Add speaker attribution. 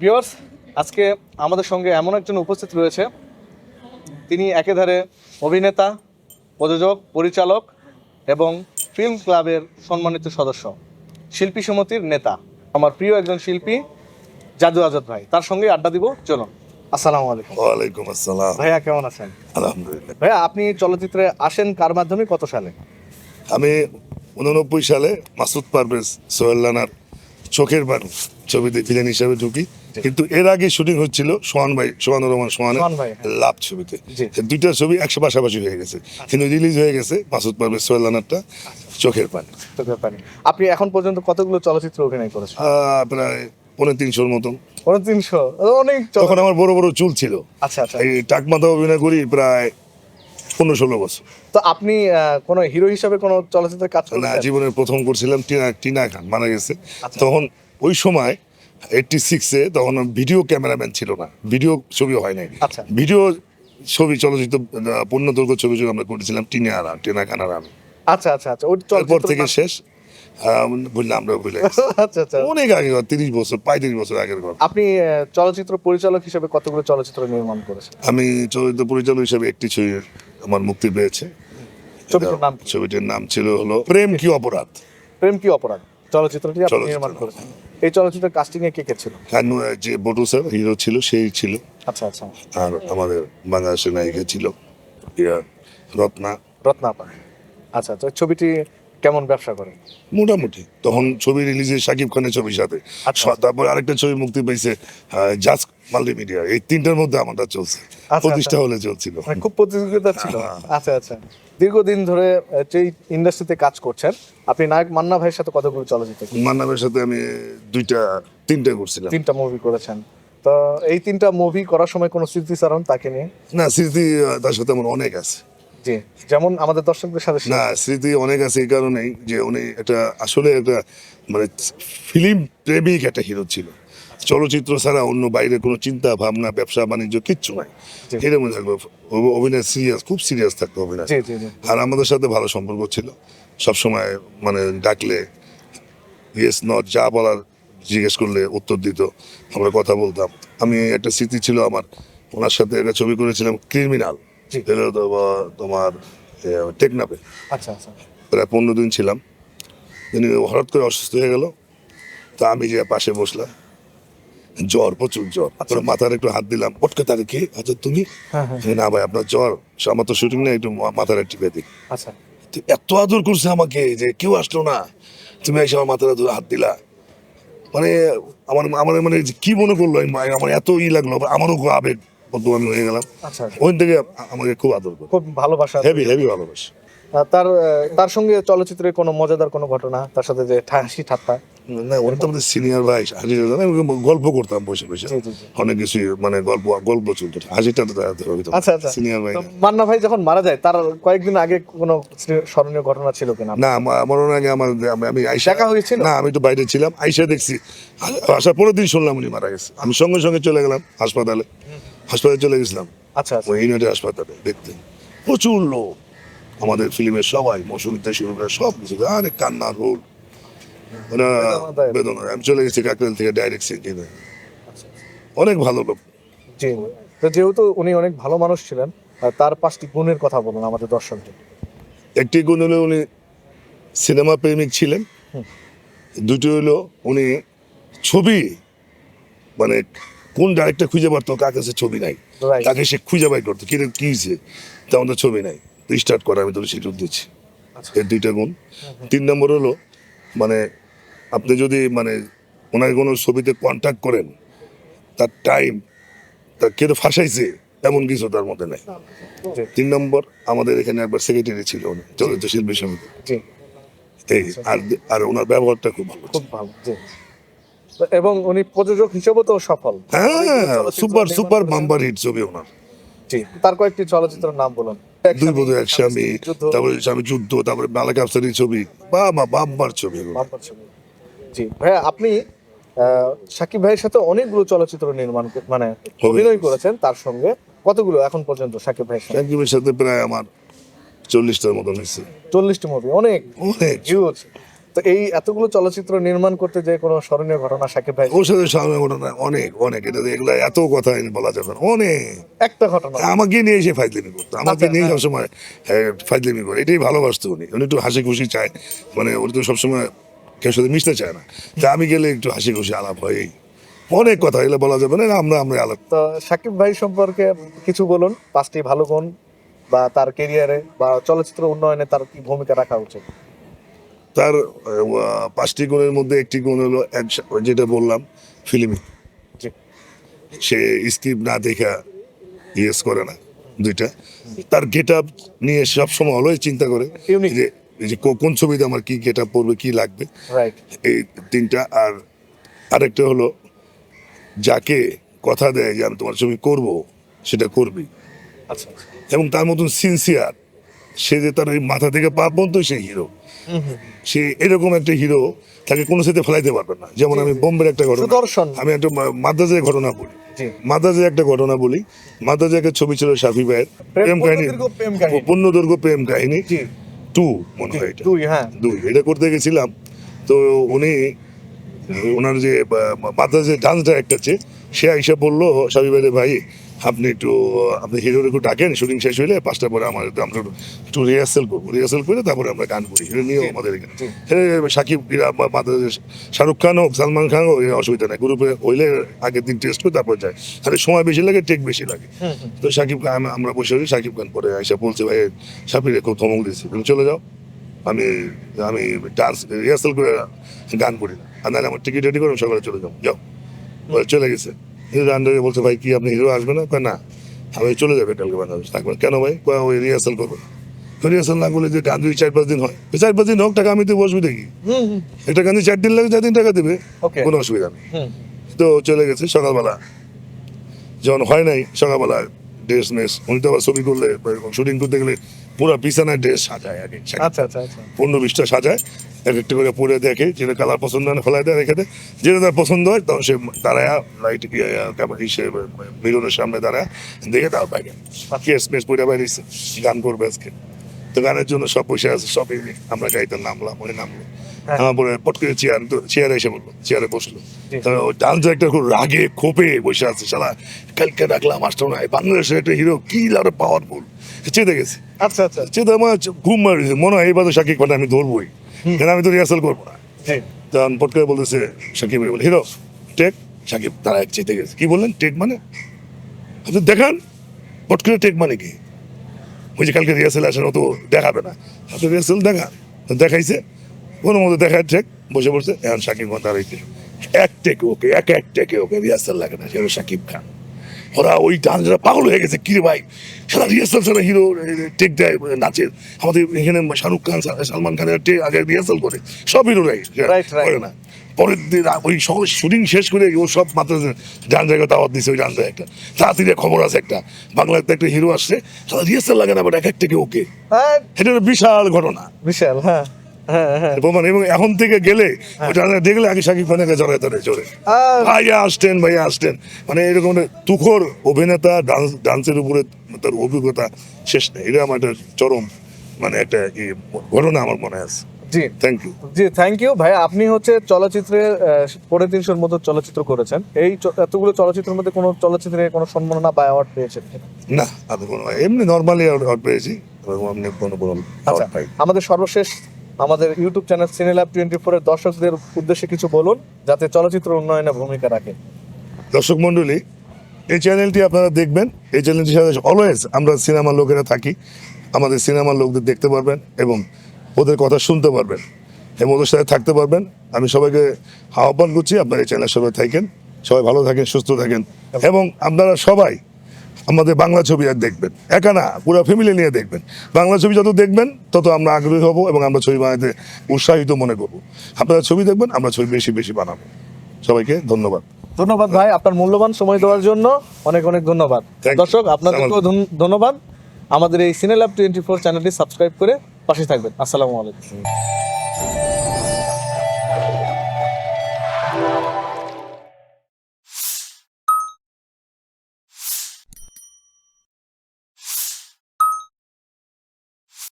Speaker 1: Viewers আজকে আমাদের সঙ্গে এমন একজন উপস্থিত রয়েছে। তিনি একেধারে অভিনেতা প্রযোজক পরিচালক এবং ফিল্ম ক্লাবের সম্মানিত সদস্য শিল্পী সমিতির নেতা। আমার প্রিয় একজন শিল্পী জাদু আজাদ ভাই। তার সঙ্গে আড্ডা দিব চলুন। আসসালামু আলাইকুম।
Speaker 2: ওয়ালাইকুম আসসালাম।
Speaker 1: ভাইয়া কেমন আছেন?
Speaker 2: আলহামদুলিল্লাহ।
Speaker 1: ভাইয়া আপনি চলচ্চিত্রে আসেন কার মাধ্যমে কত সালে?
Speaker 2: আমি উননব্বই সালে মাসুদ পারভেজ সোহেল রানার চোখের মানুষ ছবিতে ভিলেন হিসাবে ঢুকি। কিন্তু এর আগে শুটিং হচ্ছিল সোহান ভাই সোহান রহমান
Speaker 1: সোহান ভাই, হ্যাঁ।
Speaker 2: লাভ ছবিতে। দুইটা ছবি একশো পাশাপাশি হয়ে গেছে। কিন্তু রিলিজ হয়ে গেছে মাসুদ পারভেজ সোহেল রানারটা চোখের পানি।
Speaker 1: তো ব্যাপারে আপনি এখন পর্যন্ত কতগুলো চলচ্চিত্র অভিনয় করেছেন?
Speaker 2: প্রায় পনেরো তিনশোর মতন।
Speaker 1: অনেক তিনশো? অনেক
Speaker 2: তখন আমার বড় বড় চুল ছিল।
Speaker 1: আচ্ছা আচ্ছা।
Speaker 2: এই টাক মাথা অভিনয় করি প্রায় পনেরো ষোলো বছর।
Speaker 1: তো আপনি কোনো হিরো হিসাবে কোনো চলচ্চিত্রে কাজ
Speaker 2: না জীবনের প্রথম করছিলাম টিনা টিনা খান মারা গেছে।
Speaker 1: আচ্ছা।
Speaker 2: তখন ওই সময় এইটটি সিক্সে তখন ভিডিও ক্যামেরাম্যান ছিল না। ভিডিও ছবি হয় নাই।
Speaker 1: আচ্ছা।
Speaker 2: ভিডিও ছবি চলচ্চিত্র পূর্ণদৈর্ঘ্য ছবি ছবি আমরা করেছিলাম টিনা আর টিনা আমি
Speaker 1: আচ্ছা আচ্ছা আচ্ছা ওই
Speaker 2: তারপর থেকে শেষ। আমরা
Speaker 1: আচ্ছা আচ্ছা।
Speaker 2: অনেক আগে তিরিশ বছর পঁয়ত্রিশ বছর আগের কথা
Speaker 1: আপনি চলচ্চিত্র পরিচালক হিসেবে কতগুলো চলচ্চিত্র নির্মাণ করেছেন?
Speaker 2: আমি চলচ্চিত্র পরিচালক হিসেবে একটি ছবি আমার মুক্তি পেয়েছে।
Speaker 1: ছবিটার নাম
Speaker 2: ছবিটির নাম ছিল হলো প্রেম কি অপরাধ।
Speaker 1: প্রেম কি অপরাধ? চলচ্চিত্রটি আপনি নির্মাণ করেছেন। এই চলচ্চিত্রের কাস্টিং এ কে কে ছিল?
Speaker 2: যে বটু স্যার হিরো ছিল সেই ছিল।
Speaker 1: আচ্ছা আচ্ছা।
Speaker 2: আর আমাদের বাংলাদেশের নায়িকা ছিল রত্না।
Speaker 1: রত্না আচ্ছা আচ্ছা ওই ছবিটি কেমন ব্যবসা করে?
Speaker 2: মোটামুটি। তখন ছবি রিলিজে সাকিব খানের ছবির সাথে।
Speaker 1: আচ্ছা।
Speaker 2: তারপর আরেকটা ছবি মুক্তি পেয়েছে জাজ মাল্টিমিডিয়া। এই তিনটার মধ্যে আমারটা চলছে।
Speaker 1: আচ্ছা।
Speaker 2: প্রতিষ্ঠা হলে চলছিল।
Speaker 1: মানে খুব প্রতিযোগিতা ছিল।
Speaker 2: হ্যাঁ।
Speaker 1: আচ্ছা আচ্ছা। দীর্ঘদিন ধরে আহ, যে ইন্ডাস্ট্রিতে কাজ করছেন আপনি নায়ক মান্না ভাইয়ের সাথে কতগুলো চলচ্চিত্র। করেছেন?
Speaker 2: মান্নাবের সাথে আমি দুইটা তিনটা করছিলাম।
Speaker 1: তিনটা মুভি করেছেন। তো এই তিনটা মুভি করার সময় কোনো স্মৃতি স্মৃতিচারণ তাকে নিয়ে?
Speaker 2: না স্মৃতি তার সাথে আমার অনেক আছে।
Speaker 1: জি যেমন আমাদের দর্শকদের সাথে
Speaker 2: না স্মৃতি অনেক আছে এই কারণেই যে উনি এটা আসলে একটা মানে ফিল্ম প্রেমিক একটা হিরো ছিল। চলচ্চিত্র ছাড়া অন্য বাইরে কোনো চিন্তা ভাবনা ব্যবসা বাণিজ্য কিচ্ছু নাই।
Speaker 1: জি।
Speaker 2: এরকম থাকবে। অভিনয় সিরিয়াস খুব সিরিয়াস থাকতো অভিনয়। আর আমাদের সাথে ভালো সম্পর্ক ছিল। সবসময় মানে ডাকলে ইয়েস নট যা বলার জিজ্ঞেস করলে উত্তর দিত। আমরা কথা বলতাম। আমি একটা স্মৃতি ছিল আমার। ওনার সাথে একটা ছবি করেছিলাম ক্রিমিনাল। এটা তোমার টেকনাপে
Speaker 1: আচ্ছা আচ্ছা।
Speaker 2: প্রায় পনেরো দিন ছিলাম। তিনি হঠাৎ করে অসুস্থ হয়ে গেল। তা আমি যে পাশে বসলাম। জ্বর প্রচুর জ্বর। তারপরে মাথার একটু হাত দিলাম পটকে তারে কে? আচ্ছা তুমি?
Speaker 1: হ্যাঁ, হ্যাঁ।
Speaker 2: না ভাই আপনার জ্বর আমার তো শুটিং না একটু মাথার টিপে
Speaker 1: আচ্ছা।
Speaker 2: এত আদর করছে আমাকে যে কেউ আসলো না। তুমি এসে আমার মাথার হাতে হাত দিলা। মানে আমার আমার মানে কি মনে করল? আমি- আমার এত ই লাগল আমারও আবেগ আমি হয়ে গেলাম।
Speaker 1: আচ্ছা। আচ্ছা।
Speaker 2: ওই থেকে আমাকে খুব আদর করে।
Speaker 1: খুব ভালোবাসা
Speaker 2: হেভি হেভি ভালোবাসে।
Speaker 1: তার তার সঙ্গে চলচ্চিত্রের কোনো মজাদার কোনো ঘটনা তার সাথে যে হাসি ঠাট্টা?
Speaker 2: না উনি তো আমাদের সিনিয়র ভাই আমি গল্প করতাম বসে বসে। অনেক কিছু মানে গল্প গল্প চলতো তো দেখাতে
Speaker 1: আচ্ছা আচ্ছা।
Speaker 2: সিনিয়র ভাই
Speaker 1: মান্না ভাই যখন মারা যায় তার কয়েকদিন আগে কোনো স্মরণীয় ঘটনা ছিল কিনা?
Speaker 2: না আমা- আমার আগে আমার আমি-
Speaker 1: দেখা হয়েছিল?
Speaker 2: না আমি তো বাইরে ছিলাম আইসা দেখছি। আসার পরের দিন শুনলাম উনি মারা গেছে। আমি সঙ্গে সঙ্গে চলে গেলাম হাসপাতালে। হাসপাতালে চলে গেছিলাম।
Speaker 1: আচ্ছা আচ্ছা।
Speaker 2: ওই ইউনাইটেড হাসপাতালে দেখতে। প্রচুর লোক। আমাদের ফিল্মের সবাই মৌসুমিতে শুরু করে সব কিছু আরে কান্নার রোল।
Speaker 1: বেদনাদায়ক।
Speaker 2: বেদনা। আমি চলে গেছি কাকরাইল থেকে ডাইরেক্ট সিটিতে অনেক ভালো লোক।
Speaker 1: জি তো যেহেতু উনি অনেক ভালো মানুষ ছিলেন তার পাঁচটি গুণের কথা বলুন আমাদের দর্শকদের।
Speaker 2: একটি গুণ হলো উনি সিনেমা প্রেমিক ছিলেন। দুটি হলো উনি ছবি মানে কোন ডাইরেক্টর খুঁজে পারতো কার কাছে ছবি নাই. তাকে সে খুঁজে বাই করতো। কি রে, কি হয়েছে তেমন তো ছবি নাই। স্টার্ট করা আমি তো সেটা দিচ্ছি।
Speaker 1: আচ্ছা।
Speaker 2: এর দুইটা গুণ। তিন নম্বর হলো মানে আপনি যদি মানে ওনার কোনো ছবিতে কন্ট্যাক্ট করেন তার টাইম তার কেউ ফাঁসাইছে এমন কিছু তার মধ্যে নেই। তিন নম্বর আমাদের এখানে একবার সেক্রেটারি ছিল উনি চলচ্চিত্র শিল্পী সমিতি। এই আর আর ওনার ব্যবহারটা খুব ভালো
Speaker 1: খুব ভালো এবং উনি প্রযোজক হিসেবেও তো সফল।
Speaker 2: হ্যাঁ সুপার সুপার। বাম্বার হিট ছবি ওনার।
Speaker 1: তার কয়েকটি চলচ্চিত্রের নাম বলুন।
Speaker 2: দুই বন্ধু এক স্বামী তারপরে স্বামী যুদ্ধ তারপরে মালাক আফসারির ছবি বাবা বাম্বার ছবি এগুলো।
Speaker 1: ছবি। জি ভাইয়া আপনি আহ, সাকিব ভাইয়ের সাথে অনেকগুলো চলচ্চিত্র নির্মাণ মানে অভিনয় করেছেন তার সঙ্গে। কতগুলো এখন পর্যন্ত সাকিব ভাইয়ের সাথে?
Speaker 2: সাকিবের সাথে প্রায় আমার চল্লিশটার মতন হয়েছে।
Speaker 1: চল্লিশটি মতো অনেক।
Speaker 2: অনেক।
Speaker 1: তো এই এতগুলো চলচ্চিত্র নির্মাণ করতে যে কোনো স্মরণীয় ঘটনা সাকিব ভাই?
Speaker 2: ওর সাথে সামনে ঘটনা অনেক অনেক এটা এগুলো এত কথা বলা যাবে না অনেক।
Speaker 1: একটা ঘটনা।
Speaker 2: আমাকে নিয়ে এসে ফাইজলিমি করতো আমাকে
Speaker 1: আচ্ছা,
Speaker 2: নিয়ে
Speaker 1: হ্যাঁ।
Speaker 2: সবসময় হ্যাঁ, ফাইজলিমি করে। এটাই ভালোবাসতো উনি। উনি একটু হাসি খুশি চায়। মানে উনি তো সবসময় কেউ সাথে মিশতে চায় না। তা আমি গেলে একটু হাসি খুশি আলাপ হয় এই অনেক কথা এগুলো বলা যাবে না আমরা আমরা আলাপ।
Speaker 1: তো সাকিব ভাই সম্পর্কে কিছু বলুন পাঁচটি ভালো গুণ বা তার কেরিয়ারে বা চলচ্চিত্র উন্নয়নে তার কি ভূমিকা রাখা উচিত?
Speaker 2: তার পাঁচটি গুণের মধ্যে একটি গুণ হলো যেটা বললাম ফিল্মি। সে স্ক্রিপ্ট না দেখা ইয়েস করে না দুইটা। তার গেট আপ নিয়ে সবসময় হলোই চিন্তা করে. যে যে কোন ছবিতে আমার কি গেট আপ পড়বে কি লাগবে। এই তিনটা। আর আরেকটা হলো যাকে কথা দেয় যে আমি তোমার ছবি করব সেটা করবি।
Speaker 1: আচ্ছা।
Speaker 2: এবং তার মতন সিনসিয়ার সে যে তার ওই মাথা থেকে পা পর্যন্ত সে হিরো সে এরকম একটা হিরো তাকে কোনো সাথে ফেলাইতে পারবে না। যেমন আমি বোম্বের একটা ঘটনা। আমি একটা মাদ্রাজের ঘটনা বলি।
Speaker 1: জি।
Speaker 2: মাদ্রাজে একটা ঘটনা বলি। মাদ্রাজে একটা ছবি ছিল শাফি ভাইয়ের।
Speaker 1: প্রেম-
Speaker 2: কাহিনী।
Speaker 1: পূর্ণদৈর্ঘ্য প্রেম কাহিনী।
Speaker 2: টু মনে হয় এটা।
Speaker 1: দুই হ্যাঁ।
Speaker 2: এটা করতে গেছিলাম। তো উনি ওনার যে যে ডান্স ডাইরেক্টর আছে সে আইসা বলল সাবি ভাই ভাই আপনি একটু আপনি হিরোর একটু ডাকেন শুটিং শেষ হইলে পাঁচটা পরে আমার একটু- আমরা একটু- রিহার্সেল করব। রিহার্সেল করে তারপরে আমরা গান করি। এটা নিয়েও আমাদের এখানে সাকিব শাহরুখ খান হোক সালমান খান হোক অসুবিধা নেই। গ্রুপে হইলে আগের দিন টেস্ট করে তারপর যায়। তাহলে সময় বেশি লাগে টেক বেশি লাগে। তো সাকিব খান আমরা বসে আছি সাকিব খান পরে আইসা বলছে ভাই সাকিব খুব ধমক দিয়েছি। তুমি চলে যাও। আমি আমি ডান্স রিহার্সেল করে গান করি না। আর নাহলে আমার টিকিট রেডি করে আমি সকালে চলে যাব। যাও। চলে গেছে। হিরো আন্ডারে বলছে ভাই কি আপনি হিরো আসবে না? কয় না। আমি চলে যাবে কালকে বাংলাদেশ। থাকবেন কেন ভাই? কয় ওই রিহার্সাল করব। রিহার্সাল না করলে যে গান দুই চার পাঁচ দিন হয়। চার পাঁচ দিন হোক টাকা আমি তো বসবি দেখি একটা গান চার দিন লাগে চার দিন টাকা দেবে। কোনো অসুবিধা নেই। তো চলে গেছে সকালবেলা। যখন হয় নাই সকালবেলা ড্রেস মেস উনি তো আবার ছবি করলে শুটিং করতে গেলে পুরো বিছানায় ড্রেস সাজায় আগে
Speaker 1: আচ্ছা আচ্ছা আচ্ছা।
Speaker 2: পনেরো বিশটা সাজায় এক একটা করে পরে দেখে যেটা কালার পছন্দ হয় না ফেলায় দেয় রেখে দেয়। যেটা তার পছন্দ হয় তখন সে দাঁড়ায় লাইট সে মিরনের সামনে দাঁড়ায় দেখে তার বাইরে কেস মেস পরে বাইরেছে গান করবে আজকে। তো গানের জন্য সব পয়সা আছে সব এমনি আমরা গাড়িতে নামলাম ওই নামলো।
Speaker 1: হ্যাঁ।
Speaker 2: আমার পরে পট করে চেয়ার চেয়ারে এসে বলল চেয়ারে বসল।
Speaker 1: জি।
Speaker 2: তো ডান্স একটা খুব রাগে খোপে বসে আছে সালা কালকে ডাকলাম আসতো না। বাংলাদেশের একটা হিরো কি আর পাওয়ারফুল চেতে গেছে
Speaker 1: আচ্ছা আচ্ছা।
Speaker 2: চেতে আমার ঘুম মারিছে মনে হয় এবার তো সাকিব খান আমি ধরবোই। কেন আমি তো রিহার্সাল করব না? তখন পট করে বলতেছে সাকিব বলে হিরো টেক। সাকিব তারা এক চেতে গেছে। কি বললেন? টেক মানে? আপনি দেখান। পট করে টেক মানে কি? ওই যে কালকে রিহার্সাল আসেন ও তো দেখাবে না। আপনি রিহার্সাল দেখান। দেখাইছে। কোনো মতো দেখায় টেক। বসে বসে এখন সাকিব খান দাঁড়াইছে এক টেকে ওকে এক এক টেকে ওকে রিহার্সাল লাগে না সেটা সাকিব খান। ওরা ওই ডান্সরা পাগল হয়ে গেছে। কি রে ভাই? সারা রিহার্সাল সারা হিরো টেক দেয় নাচে আমাদের এখানে শাহরুখ খান সালমান খানের আগে রিহার্সাল করে। সব হিরোরাই. করে না। পরের দিন ওই সকল শুটিং শেষ করে ও সব মাত্র ডান জায়গায় দাওয়াত দিছে ওই ডান জায়গায় একটা। তাড়াতাড়ি খবর আছে একটা। বাংলাতে একটা হিরো আসছে। তারা রিহার্সাল লাগে না বাট এক এক থেকে ওকে।
Speaker 1: হ্যাঁ।
Speaker 2: এটা বিশাল ঘটনা।
Speaker 1: বিশাল হ্যাঁ হ্যাঁ হ্যাঁ।
Speaker 2: প্রমাণ এবং এখন থেকে গেলে ওটা দেখলে আগে সাকিব খানকে জড়ায় ধরে চলে
Speaker 1: আর
Speaker 2: ভাইয়া আসতেন ভাইয়া আসতেন। মানে এরকম তুখর অভিনেতা ডান্স ডান্সের উপরে তার অভিজ্ঞতা শেষ নেই। এটা আমার একটা চরম মানে একটা ঘটনা আমার মনে আছে।
Speaker 1: জি।
Speaker 2: থ্যাংক ইউ
Speaker 1: জি থ্যাংক ইউ ভাই আপনি হচ্ছে চলচ্চিত্রে পৌনে তিনশোর মতো চলচ্চিত্র করেছেন। এই এতগুলো চলচ্চিত্রের মধ্যে কোনো চলচ্চিত্রে কোনো সম্মাননা বা অ্যাওয়ার্ড পেয়েছেন
Speaker 2: না আমি কোনো এমনি নর্মালি অর্ডার পেয়েছি। এরকম কোনো কোনো
Speaker 1: আচ্ছা আমাদের সর্বশেষ আমাদের ইউটিউব চ্যানেল সিনেল্যাব টোয়েন্টি ফোরের দর্শকদের উদ্দেশ্যে কিছু বলুন যাতে চলচ্চিত্র উন্নয়নে ভূমিকা রাখে।
Speaker 2: দর্শক মণ্ডলী এই চ্যানেলটি আপনারা দেখবেন। এই চ্যানেলটির সাথে অলওয়েজ আমরা সিনেমার লোকেরা থাকি। আমাদের সিনেমার লোকদের দেখতে পারবেন এবং ওদের কথা শুনতে পারবেন। এবং ওদের সাথে থাকতে পারবেন। আমি সবাইকে আহ্বান করছি আপনারা এই চ্যানেলের সবাই থাকেন। সবাই ভালো থাকেন সুস্থ থাকেন। এবং আপনারা সবাই আমাদের বাংলা ছবি আর দেখবেন। একা না পুরো ফ্যামিলি নিয়ে দেখবেন। বাংলা ছবি যত দেখবেন তত আমরা আগ্রহী হব এবং আমরা ছবি বানাতে উৎসাহিত মনে করব। আপনারা ছবি দেখবেন আমরা ছবি বেশি বেশি বানাবো। সবাইকে ধন্যবাদ।
Speaker 1: ধন্যবাদ ভাই আপনার মূল্যবান সময় দেওয়ার জন্য অনেক অনেক ধন্যবাদ। দর্শক আপনাদেরকেও ধন্যবাদ। আমাদের এই সিনেল্যাব টোয়েন্টি ফোর চ্যানেলটি সাবস্ক্রাইব করে পাশে থাকবেন। আসসালামু আলাইকুম।